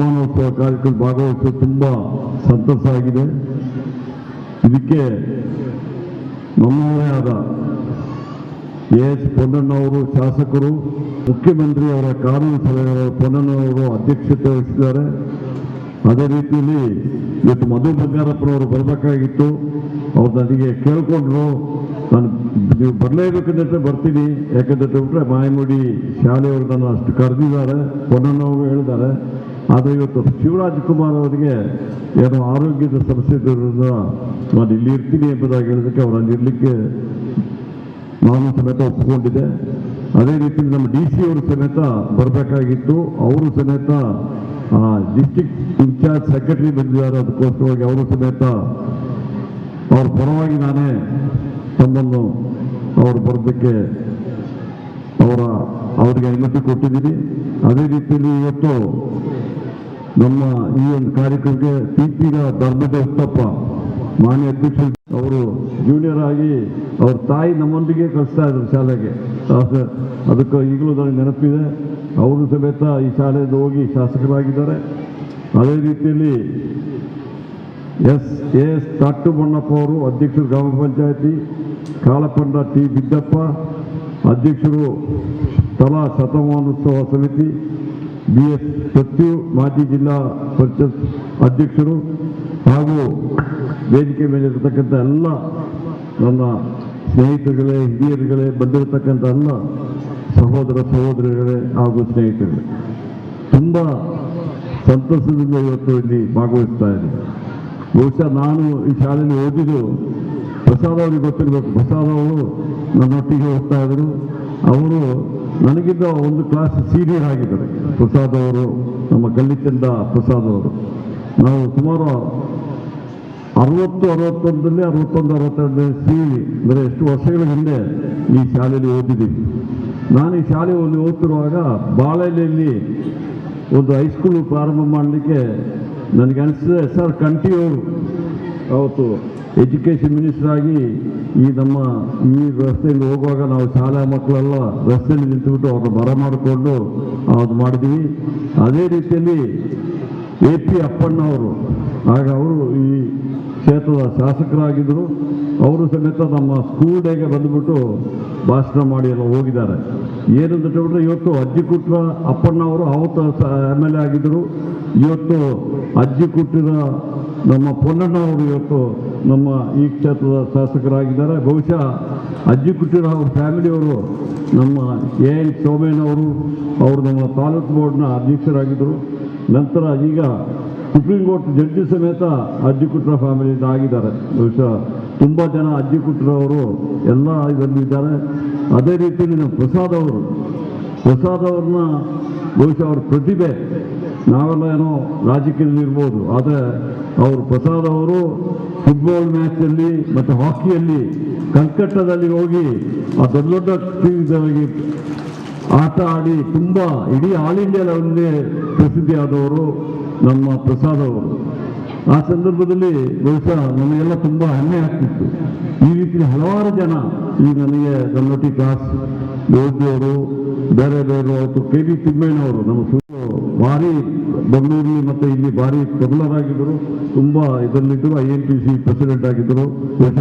ವಾರ್ಷಿಕೋತ್ಸವ ಕಾರ್ಯಕ್ರಮ ಭಾಗವಹಿಸಲು ತುಂಬ ಸಂತಸ ಆಗಿದೆ ಇದಕ್ಕೆ ನಮ್ಮವರೇ ಆದ ಎ ಎಸ್ ಪೊನ್ನಣ್ಣವರು ಶಾಸಕರು ಮುಖ್ಯಮಂತ್ರಿ ಅವರ ಕಾನೂನು ಸಲಹೆಗಾರ ಪೊನ್ನಣ್ಣವರು ಅಧ್ಯಕ್ಷತೆ ವಹಿಸಿದ್ದಾರೆ. ಅದೇ ರೀತಿಯಲ್ಲಿ ಇವತ್ತು ಮಧು ಬಂಗಾರಪ್ಪನವರು ಬರಬೇಕಾಗಿತ್ತು. ಅವ್ರು ನನಗೆ ಕೇಳಿಕೊಂಡ್ರು. ನಾನು ನೀವು ಬರಲೇಬೇಕಂದ್ರೆ ಬರ್ತೀನಿ. ಯಾಕಂದ್ರೆ ಮಾಯಮುಡಿ ಶಾಲೆಯವರು ನನ್ನ ಅಷ್ಟು ಕರೆದಿದ್ದಾರೆ. ಪೊನ್ನಣ್ಣವರು ಹೇಳಿದ್ದಾರೆ. ಆದರೆ ಇವತ್ತು ಶಿವರಾಜ್ ಕುಮಾರ್ ಅವರಿಗೆ ಏನೋ ಆರೋಗ್ಯದ ಸಮಸ್ಯೆ ಇರೋದ್ರಿಂದ ನಾನು ಇಲ್ಲಿ ಇರ್ತೀನಿ ಎಂಬುದಾಗಿ ಹೇಳೋದಕ್ಕೆ ಅವರು ಅಲ್ಲಿ ಇರಲಿಕ್ಕೆ ನಾನು ಸಮೇತ ಒಪ್ಪಿಕೊಂಡಿದ್ದೆ. ಅದೇ ರೀತಿ ನಮ್ಮ ಡಿ ಸಿ ಅವರು ಸಮೇತ ಬರಬೇಕಾಗಿತ್ತು. ಅವರು ಸಮೇತ ಡಿಸ್ಟಿಕ್ ಇನ್ಚಾರ್ಜ್ ಸೆಕ್ರೆಟರಿ ಬಂದಿದ್ದಾರೆ. ಅದಕ್ಕೋಸ್ಕರವಾಗಿ ಅವರು ಸಮೇತ ಅವ್ರ ಪರವಾಗಿ ನಾನೇ ತಮ್ಮನ್ನು ಅವರು ಬರೋದಕ್ಕೆ ಅವರ, ಅವರಿಗೆ ಅನುಮತಿ ಕೊಟ್ಟಿದ್ದೀನಿ. ಅದೇ ರೀತಿಯಲ್ಲಿ ಇವತ್ತು ನಮ್ಮ ಈ ಒಂದು ಕಾರ್ಯಕ್ರಮಕ್ಕೆ ಪಿಪಿಗ ಧರ್ಮದ ಉತ್ತಪ್ಪ ಮಾನ್ಯ ಅಧ್ಯಕ್ಷ ಅವರು ಜೂನಿಯರ್ ಆಗಿ ಅವ್ರ ತಾಯಿ ನಮ್ಮೊಂದಿಗೆ ಕಳಿಸ್ತಾ ಇದ್ರು ಶಾಲೆಗೆ. ಅದಕ್ಕೆ ಈಗಲೂ ನನಗೆ ನೆನಪಿದೆ. ಅವರು ಸಮೇತ ಈ ಶಾಲೆಯಿಂದ ಹೋಗಿ ಶಾಸಕರಾಗಿದ್ದಾರೆ. ಅದೇ ರೀತಿಯಲ್ಲಿ ಎಸ್ ಎ ಎಸ್ ತಾಟು ಬಣ್ಣಪ್ಪ ಅವರು ಅಧ್ಯಕ್ಷರು ಗ್ರಾಮ ಪಂಚಾಯತಿ ಕಾಳಪಂಡ ಟಿ. ಬಿದ್ದಪ್ಪ, ಅಧ್ಯಕ್ಷರು ತಲಾ ಶತಮಾನೋತ್ಸವ ಸಮಿತಿ ಬಿ ಎಸ್ ಸತ್ಯು ಮಾಜಿ ಜಿಲ್ಲಾ ಪರಿಷತ್ ಅಧ್ಯಕ್ಷರು ಹಾಗೂ ವೇದಿಕೆ ಮೇಲೆ ಇರತಕ್ಕಂಥ ಎಲ್ಲ ನನ್ನ ಸ್ನೇಹಿತರುಗಳೇ, ಹಿರಿಯರುಗಳೇ, ಬಂದಿರತಕ್ಕಂಥ ಎಲ್ಲ ಸಹೋದರ ಸಹೋದರಿಗಳೇ ಹಾಗೂ ಸ್ನೇಹಿತರುಗಳೇ. ತುಂಬ ಸಂತಸದಿಂದ ಇವತ್ತು ಇಲ್ಲಿ ಭಾಗವಹಿಸ್ತಾ ಇದ್ದೀನಿ. ಬಹುಶಃ ನಾನು ಈ ಶಾಲೆಯಲ್ಲಿ ಓದಿದ್ದು ಪ್ರಸಾದ್ ಅವರಿಗೆ ಗೊತ್ತಿರಬೇಕು. ಪ್ರಸಾದ್ ಅವರು ನನ್ನೊಟ್ಟಿಗೆ ಹೋಗ್ತಾ ಇದ್ರು. ಅವರು ನನಗಿಂತ ಒಂದು ಕ್ಲಾಸ್ ಸೀನಿಯರ್ ಆಗಿದ್ದಾರೆ. ಪ್ರಸಾದ್ ಅವರು, ನಮ್ಮ ಕಲ್ಲಿಚಂದ ಪ್ರಸಾದ್ ಅವರು. ನಾವು ಸುಮಾರು ಅರವತ್ತು, ಅರವತ್ತೊಂದರಲ್ಲಿ, ಅರವತ್ತೊಂದು ಅರವತ್ತೆರಡನೇ ಸಿ ಅಂದರೆ ಎಷ್ಟು ವರ್ಷಗಳ ಹಿಂದೆ ಈ ಶಾಲೆಯಲ್ಲಿ ಓದಿದ್ದೀನಿ ನಾನು ಈ ಶಾಲೆಯಲ್ಲಿ ಓದ್ತಿರುವಾಗ ಬಾಳೆಲೆಯಲ್ಲಿ ಒಂದು ಹೈಸ್ಕೂಲು ಪ್ರಾರಂಭ ಮಾಡಲಿಕ್ಕೆ ನನಗೆ ಅನಿಸಿದೆ, ಸರ್ ಕಂಠಿಯವರು ಅವತ್ತು ಎಜುಕೇಷನ್ ಮಿನಿಸ್ಟರ್ ಆಗಿ ಈ ನಮ್ಮ ಈ ರಸ್ತೆಯಲ್ಲಿ ಹೋಗುವಾಗ ನಾವು ಶಾಲಾ ಮಕ್ಕಳೆಲ್ಲ ರಸ್ತೆಯಲ್ಲಿ ನಿಂತುಬಿಟ್ಟು ಅವ್ರನ್ನ ಬರ ಮಾಡಿಕೊಂಡು ಅದು ಮಾಡಿದ್ವಿ. ಅದೇ ರೀತಿಯಲ್ಲಿ ಎ ಪಿ ಅಪ್ಪಣ್ಣವರು ಆಗ ಅವರು ಈ ಕ್ಷೇತ್ರದ ಶಾಸಕರಾಗಿದ್ದರು. ಅವರು ಸಮೇತ ನಮ್ಮ ಸ್ಕೂಲ್ ಡೇಗೆ ಬಂದುಬಿಟ್ಟು ಭಾಷಣ ಮಾಡಿ ಎಲ್ಲ ಹೋಗಿದ್ದಾರೆ. ಏನಂತ ಹೇಳಿದ್ರೆ ಇವತ್ತು ಅಜ್ಜಿ ಕುಟ್ರ ಅಪ್ಪಣ್ಣವರು ಅವತ್ತು ಎಂ ಎಲ್ ಎ ಆಗಿದ್ದರು. ಇವತ್ತು ಅಜ್ಜಿ ಕುಟ್ಟಿದ ನಮ್ಮ ಪೊನ್ನಣ್ಣವರು ಇವತ್ತು ನಮ್ಮ ಈ ಕ್ಷೇತ್ರದ ಶಾಸಕರಾಗಿದ್ದಾರೆ. ಬಹುಶಃ ಅಜ್ಜಿ ಕುಟ್ಟಿರ ಅವ್ರ ಫ್ಯಾಮಿಲಿಯವರು ನಮ್ಮ ಎ ಎನ್ ಸೋಮೇನವರು ಅವರು ನಮ್ಮ ತಾಲೂಕು ಬೋರ್ಡ್ನ ಅಧ್ಯಕ್ಷರಾಗಿದ್ದರು. ನಂತರ ಈಗ ಸುಪ್ರೀಂ ಕೋರ್ಟ್ ಜಡ್ಜಿ ಸಮೇತ ಅಜ್ಜಿ ಕುಟ್ರ ಫ್ಯಾಮಿಲಿಯಿಂದ ಆಗಿದ್ದಾರೆ. ಬಹುಶಃ ತುಂಬ ಜನ ಅಜ್ಜಿ ಕುಟ್ರವರು ಎಲ್ಲ ಇದರಲ್ಲಿದ್ದಾರೆ ಅದೇ ರೀತಿಯಲ್ಲಿ ನಮ್ಮ ಪ್ರಸಾದ್ ಅವರು, ಪ್ರಸಾದ್ ಅವ್ರನ್ನ ಬಹುಶಃ ಅವ್ರ ಪ್ರತಿಭೆ ನಾವೆಲ್ಲ ಏನೋ ರಾಜಕೀಯದಲ್ಲಿ ಇರ್ಬೋದು ಆದರೆ ಅವರು ಪ್ರಸಾದ್ ಅವರು ಫುಟ್ಬಾಲ್ ಮ್ಯಾಚಲ್ಲಿ ಮತ್ತು ಹಾಕಿಯಲ್ಲಿ ಕಲ್ಕಟ್ಟದಲ್ಲಿ ಹೋಗಿ ಆ ದೊಡ್ಡ ದೊಡ್ಡ ಟೀಮ್ಗಳಿಗೆ ಆಟ ಆಡಿ ತುಂಬ ಇಡೀ ಆಲ್ ಇಂಡಿಯಾ ಲೆವೆಲ್ಗೆ ಪ್ರಸಿದ್ಧಿಯಾದವರು ನಮ್ಮ ಪ್ರಸಾದ್ ಅವರು. ಆ ಸಂದರ್ಭದಲ್ಲಿ ಬಹುಶಃ ನಮಗೆಲ್ಲ ತುಂಬ ಹೆಮ್ಮೆ ಆಗ್ತಿತ್ತು. ಈ ರೀತಿ ಹಲವಾರು ಜನ ಈ ನನಗೆ ನನ್ನೊಟ್ಟಿಗೆ ಕ್ಲಾಸ್ ಓದಿದವರು, ಬೇರೆ ಬೇರೆ ಕೆ ಡಿ ತಿಮ್ಮಯ್ಯನವರು, ನಮ್ಮ ಸು ಭಾರಿ ಬೆಂಗಳೂರಿನಲ್ಲಿ ಮತ್ತು ಇಲ್ಲಿ ಭಾರಿ ಪಾಪ್ಯುಲರ್ ಆಗಿದ್ದರು ತುಂಬ ಇದರಲ್ಲಿದ್ದರು. I N P C president ಆಗಿದ್ದರು.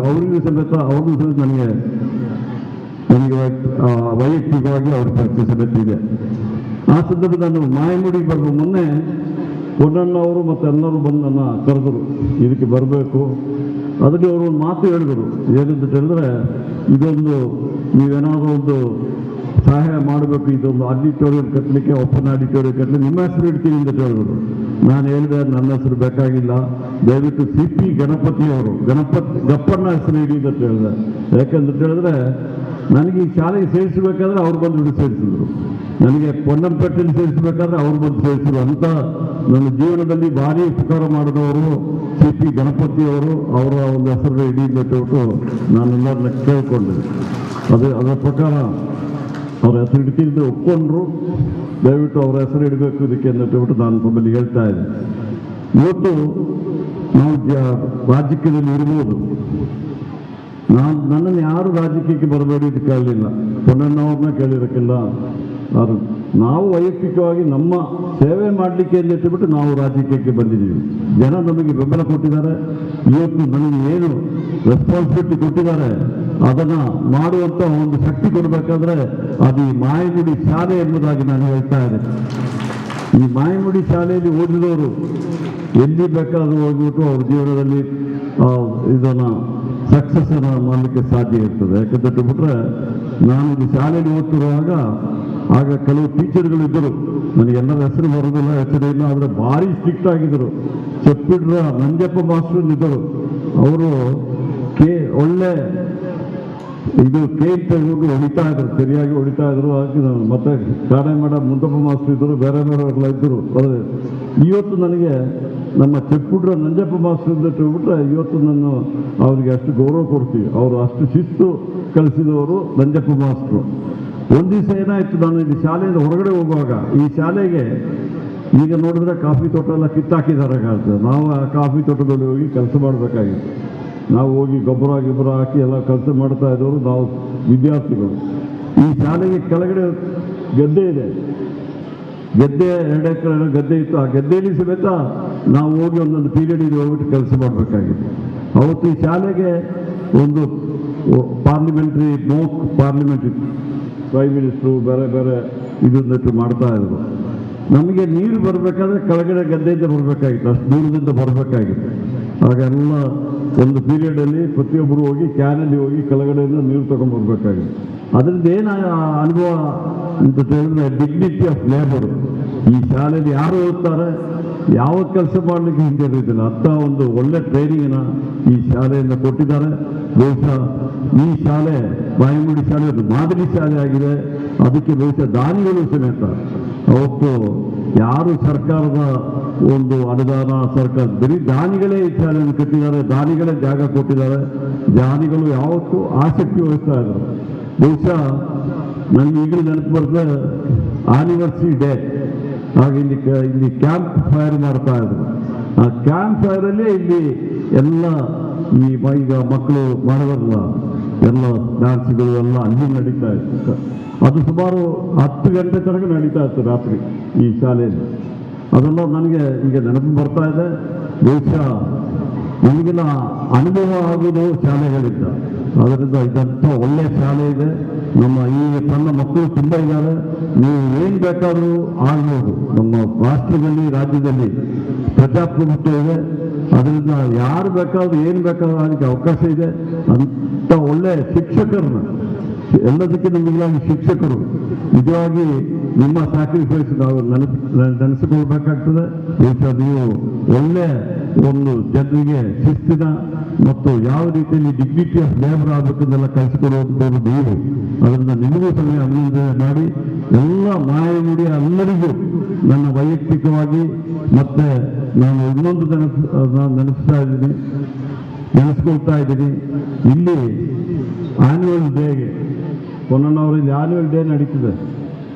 ಅವರಿಗೆ ಸಮೇತ ಅವರು ಸಮೇತ ನನಗೆ ನನಗೆ ವೈಯಕ್ತಿಕವಾಗಿ ಅವ್ರ ಪರಿಚಯ ಸಮೇತ ಇದೆ. ಆ ಸಂದರ್ಭದಲ್ಲಿ ನಾನು ಮಾಯಮುಡಿಗೆ ಬರುವ ಮೊನ್ನೆ ಪೊನ್ನಣ್ಣವರು ಮತ್ತು ಎಲ್ಲರೂ ಬಂದು ನನ್ನ ಕರೆದರು. ಇದಕ್ಕೆ ಬರಬೇಕು. ಅದಕ್ಕೆ ಅವರು ಒಂದು ಮಾತು ಹೇಳಿದರು. ಏನಂತ ಹೇಳಿದ್ರೆ, ಇದೊಂದು ನೀವೇನಾದರೂ ಒಂದು ಸಹಾಯ ಮಾಡಬೇಕು ಇದೊಂದು ಆಡಿಟೋರಿಯಂ ಕಟ್ಟಲಿಕ್ಕೆ ಓಪನ್ ಆಡಿಟೋರಿಯಂ ಕಟ್ಟಲಿಕ್ಕೆ. ನಿಮ್ಮ ಹೆಸರು ಇಡ್ತೀನಿ ಅಂತ ಹೇಳಿದ್ರು ನಾನು ಹೇಳಿದೆ, ನನ್ನ ಹೆಸರು ಬೇಕಾಗಿಲ್ಲ. ದಯವಿಟ್ಟು ಸಿ ಪಿ ಗಣಪತಿಯವರು ಗಣಪತಿ ಗಪ್ಪಣ್ಣ ಹೆಸರು ಇಡಿ ಅಂತ ಹೇಳಿದೆ ಯಾಕಂತ ಹೇಳಿದ್ರೆ ನನಗೆ ಈ ಶಾಲೆಗೆ ಸೇರಿಸಬೇಕಾದ್ರೆ ಅವ್ರು ಬಂದು ಬಿಟ್ಟು ಸೇರಿಸಿದ್ರು. ನನಗೆ ಪೊನ್ನಂಪೇಟೆಯಲ್ಲಿ ಸೇರಿಸಬೇಕಾದ್ರೆ ಅವ್ರು ಬಂದು ಸೇರಿಸಿದ್ರು. ಅಂತ ನನ್ನ ಜೀವನದಲ್ಲಿ ಭಾರಿ ಉಪಕಾರ ಮಾಡಿದವರು ಸಿ ಪಿ ಗಣಪತಿಯವರು ಅವರ. ಒಂದು ಹೆಸರು ಇಡಿ ಅಂತ ಹೇಳ್ಬಿಟ್ಟು ನಾನೆಲ್ಲರನ್ನ ಕೇಳಿಕೊಂಡೆ. ಅದು, ಅದರ ಪ್ರಕಾರ ಅವ್ರ ಹೆಸರು ಇಡ್ತಿದ್ದು ಒಪ್ಕೊಂಡ್ರು. ದಯವಿಟ್ಟು ಅವರ ಹೆಸರು ಇಡಬೇಕು ಇದಕ್ಕೆ ಅಂತ ಹೇಳ್ಬಿಟ್ಟು ನಾನು ತಮ್ಮಲ್ಲಿ ಹೇಳ್ತಾ ಇದ್ದೆ. ಇವತ್ತು ನಾವು ರಾಜಕೀಯದಲ್ಲಿ ಇರ್ಬೋದು. ನಾನು ನನ್ನನ್ನು ಯಾರು ರಾಜಕೀಯಕ್ಕೆ ಬರಬೇಡಿ ಕೇಳಲಿಲ್ಲ. ಪೊನ್ನಣ್ಣವ್ರನ್ನ ಕೇಳಿರೋಕ್ಕಿಲ್ಲ. ಯಾರು ನಾವು ವೈಯಕ್ತಿಕವಾಗಿ ನಮ್ಮ ಸೇವೆ ಮಾಡಲಿಕ್ಕೆ ಅಂತ ಇಟ್ಟುಬಿಟ್ಟು ನಾವು ರಾಜಕೀಯಕ್ಕೆ ಬಂದಿದ್ದೀವಿ. ಜನ ನಮಗೆ ಬೆಂಬಲ ಕೊಟ್ಟಿದ್ದಾರೆ. ಇವತ್ತು ನನಗೆ ಏನು ರೆಸ್ಪಾನ್ಸಿಬಿಲಿಟಿ ಕೊಟ್ಟಿದ್ದಾರೆ. ಅದನ್ನು ಮಾಡುವಂಥ ಒಂದು ಶಕ್ತಿ ಕೊಡಬೇಕಾದ್ರೆ ಅದು ಈ ಮಾಯಗುಡಿ ಶಾಲೆ ಎಂಬುದಾಗಿ ನಾನು ಹೇಳ್ತಾ ಇದ್ದೇನೆ ಈ ಮಾಯಗುಡಿ ಶಾಲೆಯಲ್ಲಿ ಓದಿದವರು ಎಲ್ಲಿ ಬೇಕಾದರೂ ಹೋಗ್ಬಿಟ್ಟು ಅವ್ರ ಜೀವನದಲ್ಲಿ ಇದನ್ನು ಸಕ್ಸಸ್ ಮಾಡಲಿಕ್ಕೆ ಸಾಧ್ಯ ಇರ್ತದೆ. ಯಾಕಂತ ಬಿಟ್ರೆ ನಾನು ಈ ಶಾಲೆಯಲ್ಲಿ ಓದ್ತಿರುವಾಗ, ಆಗ ಕೆಲವು ಟೀಚರ್ಗಳು ಇದ್ದರು. ನನಗೆಲ್ಲರ ಹೆಸರು ಬರೋದಿಲ್ಲ, ಹೆಸರು ಇಲ್ಲ, ಆದರೆ ಭಾರಿ ಸ್ಟ್ರಿಕ್ಟ್ ಆಗಿದ್ದರು. ಚಪ್ಪಿಡ್ರ ನಂಜಪ್ಪ ಮಾಸ್ಟರ್ ಇದ್ದರು. ಅವರು ಕೆ ಒಳ್ಳೆ ಇದು ಕೇಕ್ ತೆಗೆದು ಹೊಡಿತಾ ಇದ್ರು, ಸರಿಯಾಗಿ ಹೊಡಿತಾ ಇದ್ರು ಮತ್ತೆ ಕಾಡೆ ಮಾಡ ಮುಂದಪ್ಪ ಮಾಸ್ಟ್ರು ಇದ್ದರು, ಬೇರೆ ಬೇರೆ ಅವ್ರಲ್ಲ ಇದ್ದರು. ಅದೇ, ಇವತ್ತು ನನಗೆ ನಮ್ಮ ಚಿಕ್ಕುಟ್ರ ನಂಜಪ್ಪ ಮಾಸ್ಟ್ರು ಅಂತ ಇವತ್ತು ನಾನು ಅವ್ರಿಗೆ ಅಷ್ಟು ಗೌರವ ಕೊಡ್ತೀವಿ. ಅವರು ಅಷ್ಟು ಶಿಸ್ತು ಕಲಿಸಿದವರು ನಂಜಪ್ಪ ಮಾಸ್ಟ್ರು. ಒಂದು ದಿವಸ ಏನಾಯ್ತು, ನಾನು ಇಲ್ಲಿ ಶಾಲೆಯಿಂದ ಹೊರಗಡೆ ಹೋಗುವಾಗ, ಈ ಶಾಲೆಗೆ ಈಗ ನೋಡಿದ್ರೆ ಕಾಫಿ ತೋಟ ಎಲ್ಲ ಕಿತ್ತಾಕಿದ್ದಾರೆ ನಾವು ಆ ಕಾಫಿ ತೋಟದಲ್ಲಿ ಹೋಗಿ ಕೆಲಸ ಮಾಡಬೇಕಾಗಿತ್ತು. ನಾವು ಹೋಗಿ ಗೊಬ್ಬರ, ಗಿಬ್ಬರ ಹಾಕಿ ಎಲ್ಲ ಕೆಲಸ ಮಾಡ್ತಾ ಇದ್ದವರು ನಾವು ವಿದ್ಯಾರ್ಥಿಗಳು. ಈ ಶಾಲೆಗೆ ಕೆಳಗಡೆ ಗದ್ದೆ ಇದೆ. ಗದ್ದೆ, ಎರಡು ಎಕರೆ ಗದ್ದೆ ಇತ್ತು. ಆ ಗದ್ದೆಯಲ್ಲಿ ಸಮೇತ ನಾವು ಹೋಗಿ ಒಂದೊಂದು ಪೀರಿಯಡ್ ಹೋಗ್ಬಿಟ್ಟು ಕೆಲಸ ಮಾಡಬೇಕಾಗಿತ್ತು. ಅವತ್ತು ಈ ಶಾಲೆಗೆ ಒಂದು ಪಾರ್ಲಿಮೆಂಟ್ರಿ ಮೋಕ್ ಪಾರ್ಲಿಮೆಂಟ್ ಇತ್ತು. ಪ್ರೈಮ್ ಮಿನಿಸ್ಟ್ರು ಬೇರೆ ಬೇರೆ ಇದನ್ನಟ್ಟು ಮಾಡ್ತಾ ಇದ್ರು. ನಮಗೆ ನೀರು ಬರಬೇಕಾದ್ರೆ ಕೆಳಗಡೆ ಗದ್ದೆಯಿಂದ ಬರಬೇಕಾಗಿತ್ತು. ಅಷ್ಟು ದೂರದಿಂದ ಬರಬೇಕಾಗಿತ್ತು. ಆಗೆಲ್ಲ ಒಂದು ಪೀರಿಯಡಲ್ಲಿ ಪ್ರತಿಯೊಬ್ಬರು ಹೋಗಿ ಕ್ಯಾನಲ್ಲಿ ಹೋಗಿ ಕೆಳಗಡೆಯಿಂದ ನೀರು ತಗೊಂಡ್ಬರ್ಬೇಕಾಗಿತ್ತು ಅದರಿಂದ ಏನು ಅನುಭವ ಅಂತ ಹೇಳಿದ್ರೆ ಡಿಗ್ನಿಟಿ ಆಫ್ ಲೇಬರ್ ಈ ಶಾಲೆಯಲ್ಲಿ ಯಾರು ಓದ್ತಾರೆ? ಯಾವ ಕೆಲಸ ಮಾಡಲಿಕ್ಕೆ ಹಿಂದಿರುವುದಿಲ್ಲ ಅಂತ ಒಂದು ಒಳ್ಳೆ ಟ್ರೈನಿಂಗನ್ನು ಈ ಶಾಲೆಯಿಂದ ಕೊಟ್ಟಿದ್ದಾರೆ. ಬಹುಶಃ ಈ ಶಾಲೆ, ಬಾಯಿಮುಡಿ ಶಾಲೆ ಒಂದು ಮಾದರಿ ಶಾಲೆ ಆಗಿದೆ. ಅದಕ್ಕೆ ಬಹುಶಃ ದಾನಿಗಳು ಸಮೇತ ಅವತ್ತು ಯಾರು ಸರ್ಕಾರದ ಒಂದು ಅನುದಾನ, ಸರ್ಕಾರ ಬರೀ ದಾನಿಗಳೇ ಶಾಲೆಯನ್ನು ಕಟ್ಟಿದ್ದಾರೆ, ದಾನಿಗಳೇ ಜಾಗ ಕೊಟ್ಟಿದ್ದಾರೆ, ದಾನಿಗಳು ಯಾವತ್ತೂ ಆಸಕ್ತಿ ವಹಿಸ್ತಾ ಇದ್ದಾರೆ ಬಹುಶಃ ನನಗೆ ಈಗಲೂ ನೆನಪು ಬರ್ತದೆ ಆನಿವರ್ಸರಿ ಡೇ ಹಾಗೆ ಇಲ್ಲಿ ಇಲ್ಲಿ ಕ್ಯಾಂಪ್ ಫೈರ್ ಮಾಡ್ತಾ ಇದ್ರು. ಆ ಕ್ಯಾಂಪ್ ಫೈರಲ್ಲೇ ಇಲ್ಲಿ ಎಲ್ಲ ಈ ಈಗ ಮಕ್ಕಳು ಮಾಡೋದಲ್ಲ ಎಲ್ಲ ಡ್ಯಾನ್ಸ್ಗಳು ಎಲ್ಲ ಅಲ್ಲಿ ನಡೀತಾ ಇತ್ತು. ಅದು ಸುಮಾರು ಹತ್ತು ಗಂಟೆ ತನಕ ನಡೀತಾ ಇತ್ತು ರಾತ್ರಿ ಈ ಶಾಲೆಯಲ್ಲಿ. ಅದೆಲ್ಲ ನನಗೆ ಈಗ ನೆನಪು ಬರ್ತಾ ಇದೆ. ಬಹುಶಃ ನನಗೆಲ್ಲ ಅನುಭವ ಆಗುವುದು ಶಾಲೆಗಳಿಂದ ಅದರಿಂದ ಇದಂಥ ಒಳ್ಳೆಯ ಶಾಲೆ ಇದೆ. ನಮ್ಮ ಈ ಸಣ್ಣ ಮಕ್ಕಳು ತುಂಬ ಇದ್ದಾರೆ. ನೀವು ಏನು ಬೇಕಾದರೂ ಆಗ್ಬೋದು. ನಮ್ಮ ರಾಷ್ಟ್ರದಲ್ಲಿ, ರಾಜ್ಯದಲ್ಲಿ ಪ್ರಜಾಪ್ರಭುತ್ವ ಇದೆ. ಅದರಿಂದ ಯಾರು ಬೇಕಾದ್ರೂ ಏನು ಬೇಕಾದ್ರೂ ಅದಕ್ಕೆ ಅವಕಾಶ ಇದೆ. ಅಂಥ ಒಳ್ಳೆಯ ಶಿಕ್ಷಕರನ್ನ. ಎಲ್ಲದಕ್ಕಿಂತ ಮಿಗಿಲಾಗಿ ಶಿಕ್ಷಕರು. ನಿಜವಾಗಿ ನಿಮ್ಮ ಸ್ಯಾಕ್ರಿಫೈಸ್ ನಾವು ನೆನಪು ನೆನೆಸಿಕೊಳ್ಬೇಕಾಗ್ತದೆ ಬಹುಶಃ ನೀವು ಒಳ್ಳೆ ಒಂದು ಜನರಿಗೆ ಶಿಸ್ತಿನ ಮತ್ತು ಯಾವ ರೀತಿಯಲ್ಲಿ ಡಿಗ್ನಿಟಿ ಆಫ್ ಲೇಬರ್ ಆಗಬೇಕನ್ನೆಲ್ಲ ಕಲಿಸಿಕೊಡುವಂಥವ್ರು ನೀವು. ಅದರಿಂದ ನಿಮಗೂ ಸಮಯ ಅಭಿನಂದನೆ ಮಾಡಿ. ಎಲ್ಲ ಮಾಯಮುಡಿ ಎಲ್ಲರಿಗೂ ನನ್ನ ವೈಯಕ್ತಿಕವಾಗಿ ಮತ್ತೆ ನಾನು ಇನ್ನೊಂದು ನೆನೆಸ್ತಾ ಇದ್ದೀನಿ. ನೆನೆಸ್ಕೊಳ್ತಾ ಇದ್ದೀನಿ. ಇಲ್ಲಿ ಆನ್ಯುವಲ್ ಡೇಗೆ ಪೊನ್ನಣ್ಣವರು ಇಲ್ಲಿ ಆನ್ಯುವಲ್ ಡೇ ನಡೀತಿದೆ.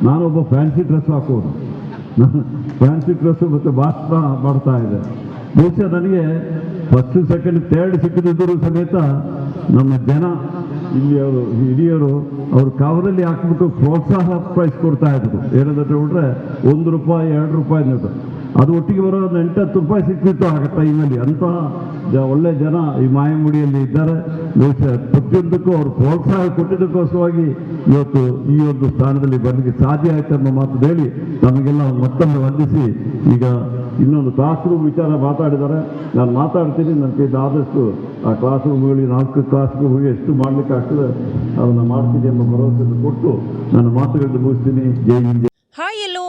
ನಾನೊಬ್ಬ ಫ್ಯಾನ್ಸಿ ಡ್ರೆಸ್ ಹಾಕೋದು. ಫ್ಯಾನ್ಸಿ ಡ್ರೆಸ್ಸು ಮತ್ತು ಭಾಷಣ ಮಾಡ್ತಾ ಇದೆ ಬಹುಶಃ ನನಗೆ ಫಸ್ಟ್ ಸೆಕೆಂಡ್ ಥರ್ಡ್ ಸಿಕ್ಕಿದ್ರು ಸಮೇತ ನಮ್ಮ ಜನ ಇಲ್ಲಿ ಅವರು ಹಿರಿಯರು ಅವ್ರ ಕಾವಲಲ್ಲಿ ಹಾಕ್ಬಿಟ್ಟು ಪ್ರೋತ್ಸಾಹ ಪ್ರೈಸ್ ಕೊಡ್ತಾ ಇದ್ರು ಏನಂತ ಹೇಳಿದ್ರೆ ಒಂದು ರೂಪಾಯಿ, ಎರಡು ರೂಪಾಯಿ ಅನ್ನೋದು. ಅದು ಒಟ್ಟಿಗೆ ಬರೋ ನೆಂಟ ಎಂಟತ್ತು ರೂಪಾಯಿ ಸಿಕ್ತಿತ್ತು ಆಗ ಟೈಮಲ್ಲಿ ಜ- ಒಳ್ಳೆ ಜನ ಈ ಮಾಯಮುಡಿಯಲ್ಲಿ ಇದ್ದಾರೆ. ಪ್ರತಿಯೊಂದಕ್ಕೂ ಅವರು ಪ್ರೋತ್ಸಾಹ ಕೊಟ್ಟಿದ್ದಕ್ಕೋಸ್ಕರವಾಗಿ ಇವತ್ತು ಈ ಒಂದು ಸ್ಥಾನದಲ್ಲಿ ಬರಲಿಕ್ಕೆ ಸಾಧ್ಯ ಆಯ್ತು ಅನ್ನೋ ಮಾತು ಹೇಳಿ ನಮಗೆಲ್ಲ ಮತ್ತೊಮ್ಮೆ ವಂದಿಸಿ. ಈಗ ಇನ್ನೊಂದು ಕ್ಲಾಸ್ ರೂಮ್ ವಿಚಾರ ಮಾತಾಡಿದ್ದಾರೆ. ನಾನು ಮಾತಾಡ್ತೀನಿ. ನನ್ನ ಕೈ ಆದಷ್ಟು ಆ ಕ್ಲಾಸ್ ರೂಮ್ಗಳಿಗೆ ನಾಲ್ಕು ಕ್ಲಾಸ್ ರೂಮ್ಗೆ ಎಷ್ಟು ಮಾಡಲಿಕ್ಕೆ ಆಗ್ತದೆ ಅದನ್ನು ಮಾಡ್ತೀನಿ ಎಂಬ ಭರವಸೆಯನ್ನು ಕೊಟ್ಟು ನನ್ನ ಮಾತುಗಳನ್ನು ಮುಗಿಸ್ತೀನಿ. ಜೈ ಹಿಂದ್